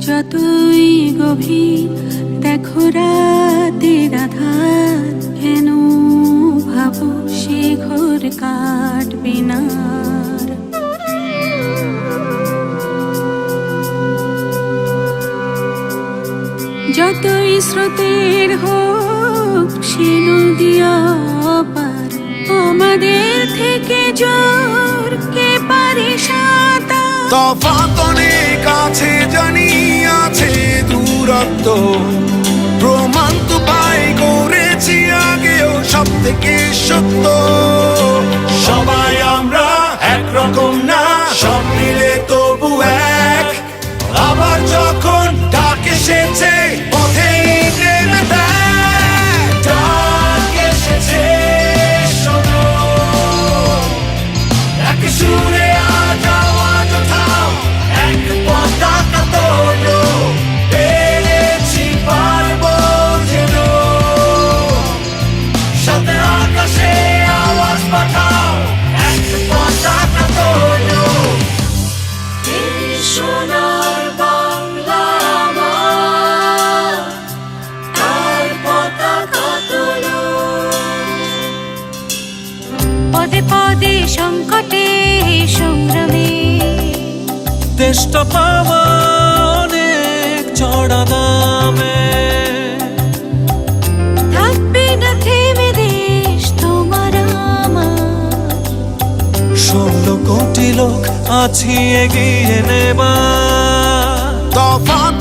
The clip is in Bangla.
যতই গভীর দেখো রাতের আধার কেন ভাবো সে ঘোর কাটবে যতই স্রোতের হোক থেকে জোর, কে তফাৎ অনেক আছে, জানি আছে দূরত্ব। প্রমাণ তো পাই, করেছি আগেও সব থেকে সত্য। পদে পদে সংকটে সংগ্রামে। দেশটা পাওয়া অনেক চড়া দামে। থাকবে না থেমে দেশ তোমার ষোলো কোটি লোক আছি এগিয়ে নেবার। তফাৎ